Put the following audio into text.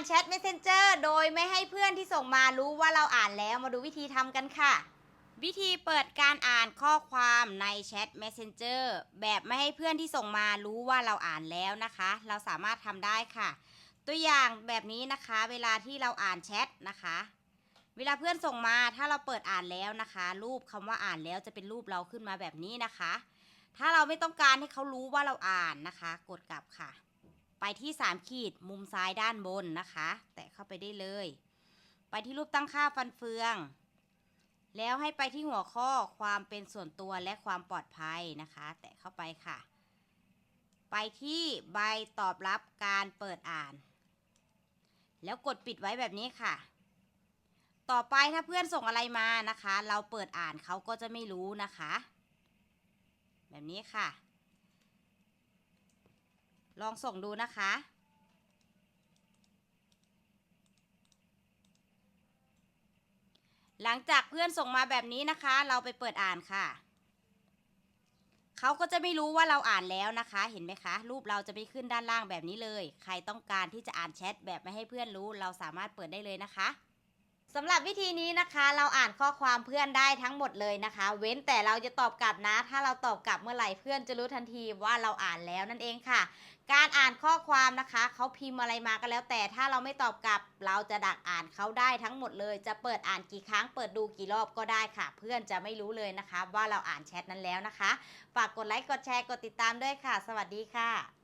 านแชท Messenger โดยไม่ให้เพื่อนที่ส่งมารู้ว่าเราอ่านแล้วมาดูวิธีทำกันค่ะ วิธีเปิดการอ่านข้อความในแชท Messenger แบบไม่ให้เพื่อนที่ส่งมารู้ว่าเราอ่านแล้วนะคะ เราสามารถทำได้ค่ะ ตัวอย่างแบบนี้นะคะ เวลาที่เราอ่านแชทนะคะ เวลาเพื่อนส่งมาถ้าเราเปิดอ่านแล้วนะคะ รูปคำว่าอ่านแล้วจะเป็นรูปเราขึ้นมาแบบนี้นะคะ ถ้าเราไม่ต้องการให้เขารู้ว่าเราอ่านนะคะ กดกลับค่ะ ไปที่3ขีดมุมซ้ายด้านบนนะคะ แตะเข้าไปได้เลย ไปที่รูปตั้งค่าฟันเฟือง แล้วให้ไปที่หัวข้อความเป็นส่วนตัวและความปลอดภัยนะคะ แตะเข้าไปค่ะ ไปที่ใบตอบรับการเปิดอ่าน แล้วกดปิดไว้แบบนี้ค่ะ ต่อไปถ้าเพื่อนส่งอะไรมานะคะ เราเปิดอ่านเขาก็จะไม่รู้นะคะ แบบนี้ค่ะ ลองส่งดูนะคะ หลังจากเพื่อนส่งมาแบบนี้นะคะ เราไปเปิดอ่านค่ะ เขาก็จะไม่รู้ว่าเราอ่านแล้วนะคะ เห็นไหมคะ รูปเราจะไม่ขึ้นด้านล่างแบบนี้เลย ใครต้องการที่จะอ่านแชทแบบไม่ให้เพื่อนรู้ เราสามารถเปิดได้เลยนะคะ สำหรับวิธีนี้นะคะเราอ่านข้อความเพื่อนได้ทั้งหมดเลยนะคะ เว้นแต่เราจะตอบกลับนะ ถ้าเราตอบกลับเมื่อไหร่เพื่อนจะรู้ทันทีว่าเราอ่านแล้วนั่นเองค่ะ การอ่านข้อความนะคะเขาพิมพ์อะไรมาก็แล้ว แต่ถ้าเราไม่ตอบกลับ เราจะดักอ่านเขาได้ทั้งหมดเลย จะเปิดอ่านกี่ครั้ง เปิดดูกี่รอบก็ได้ค่ะ เพื่อนจะไม่รู้เลยนะคะ ว่าเราอ่านแชทนั้นแล้วนะคะฝากกดไลค์กดแชร์กดติดตามด้วยค่ะ สวัสดีค่ะ